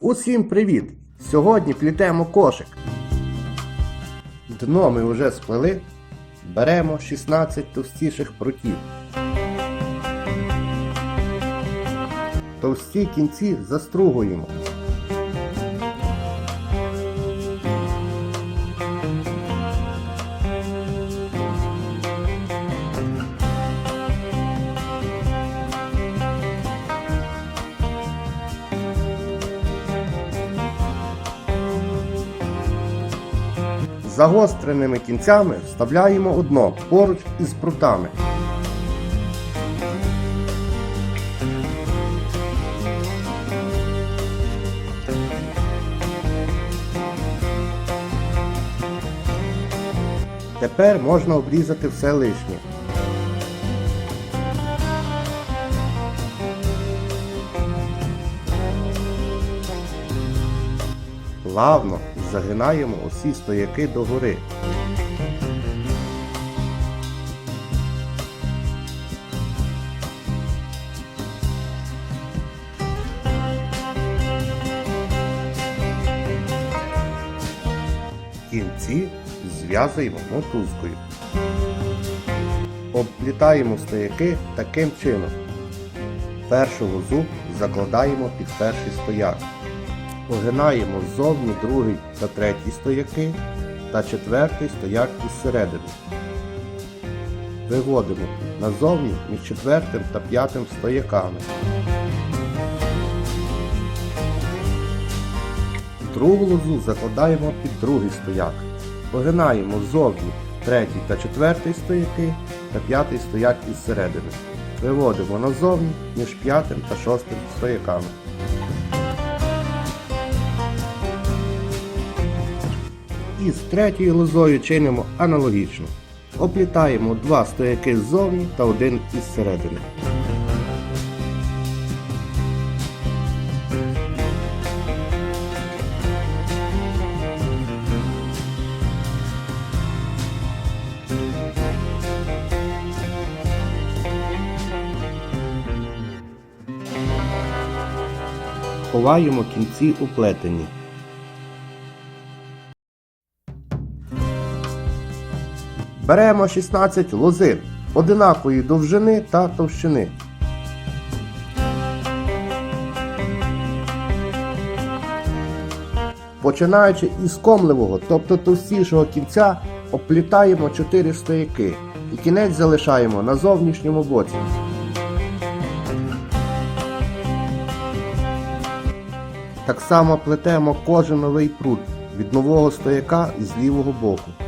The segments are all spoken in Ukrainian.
Усім привіт! Сьогодні плітемо кошик. Дно ми вже сплели. Беремо 16 товстіших прутів. Товсті кінці застругуємо. Загостреними кінцями вставляємо одно поруч із прутами. Тепер можна обрізати все лишнє. Плавно загинаємо усі стояки догори. Кінці зв'язуємо мотузкою. Обплітаємо стояки таким чином. Першу лозу закладаємо під перший стояк. Огинаємо ззовні другий та третій стояки та четвертий стояк із середини. Виводимо назовні між четвертим та п'ятим стояками. Другу лозу закладаємо під другий стояк. Огинаємо ззовні третій та четвертий стояки та п'ятий стояк із середини. Виводимо назовні між п'ятим та шостим стояками. І з третьою лозою чинимо аналогічно. Оплітаємо два стояки ззовні та один із середини. Ховаємо кінці у плетені. Беремо 16 лозин одинакової довжини та товщини. Починаючи із комливого, тобто товстішого кінця, оплітаємо 4 стояки і кінець залишаємо на зовнішньому боці. Так само плетемо кожен новий прут від нового стояка з лівого боку.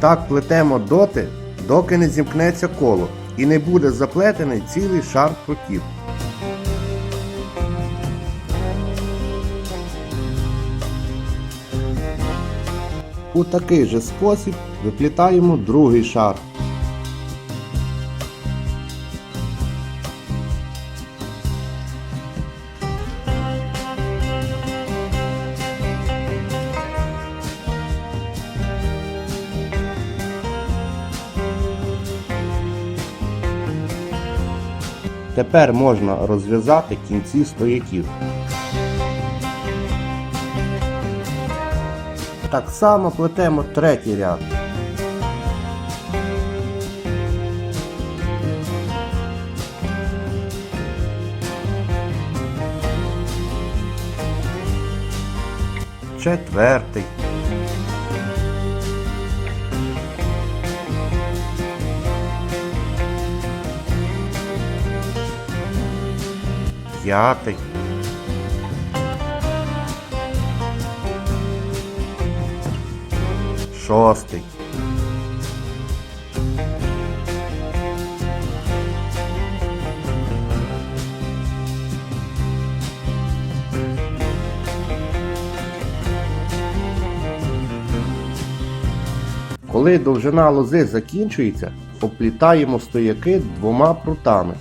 Так плетемо доти, доки не зімкнеться коло і не буде заплетений цілий шар прутів. У такий же спосіб виплітаємо другий шар. Тепер можна розв'язати кінці стояків. Так само плетемо третій ряд. Четвертий. П'ятий. Шостий. Коли довжина лози закінчується, оплітаємо стояки двома прутами.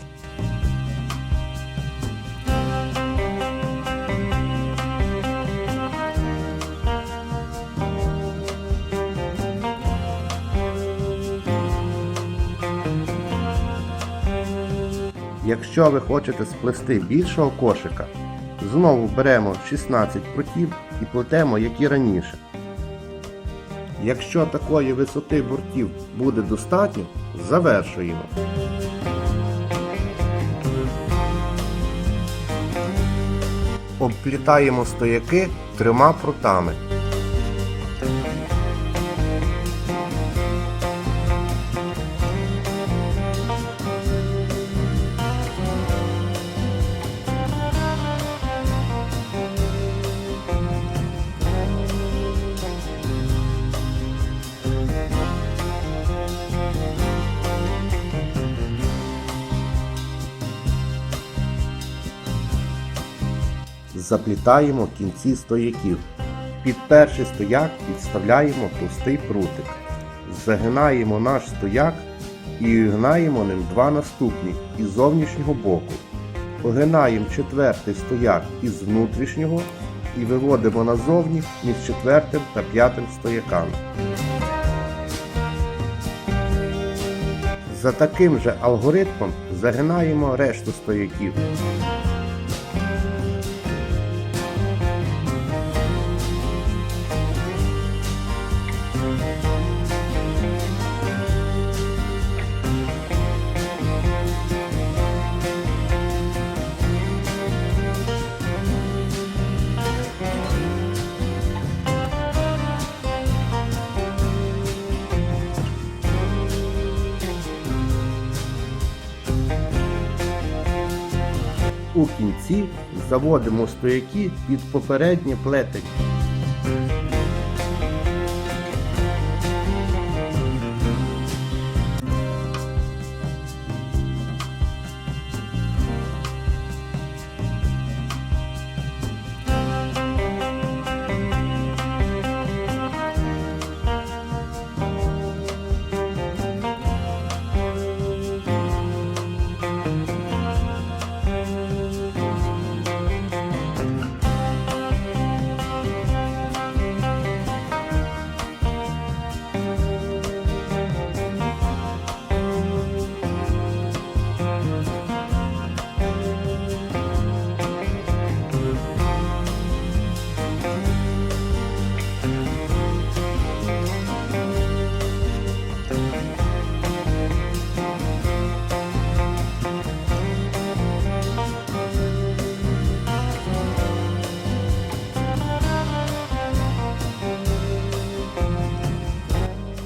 Якщо ви хочете сплести більшого кошика, знову беремо 16 прутів і плетемо, як і раніше. Якщо такої висоти бортів буде достатньо, завершуємо. Обплітаємо стояки трьома прутами. Заплітаємо кінці стояків. Під перший стояк підставляємо товстий прутик. Загинаємо наш стояк і гнаємо ним два наступні із зовнішнього боку. Огинаємо четвертий стояк із внутрішнього і виводимо назовні між четвертим та п'ятим стояками. За таким же алгоритмом загинаємо решту стояків. У кінці заводимо стояки під попереднє плетення.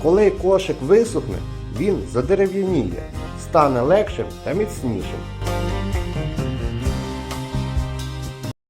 Коли кошик висохне, він задерев'яніє, стане легшим та міцнішим.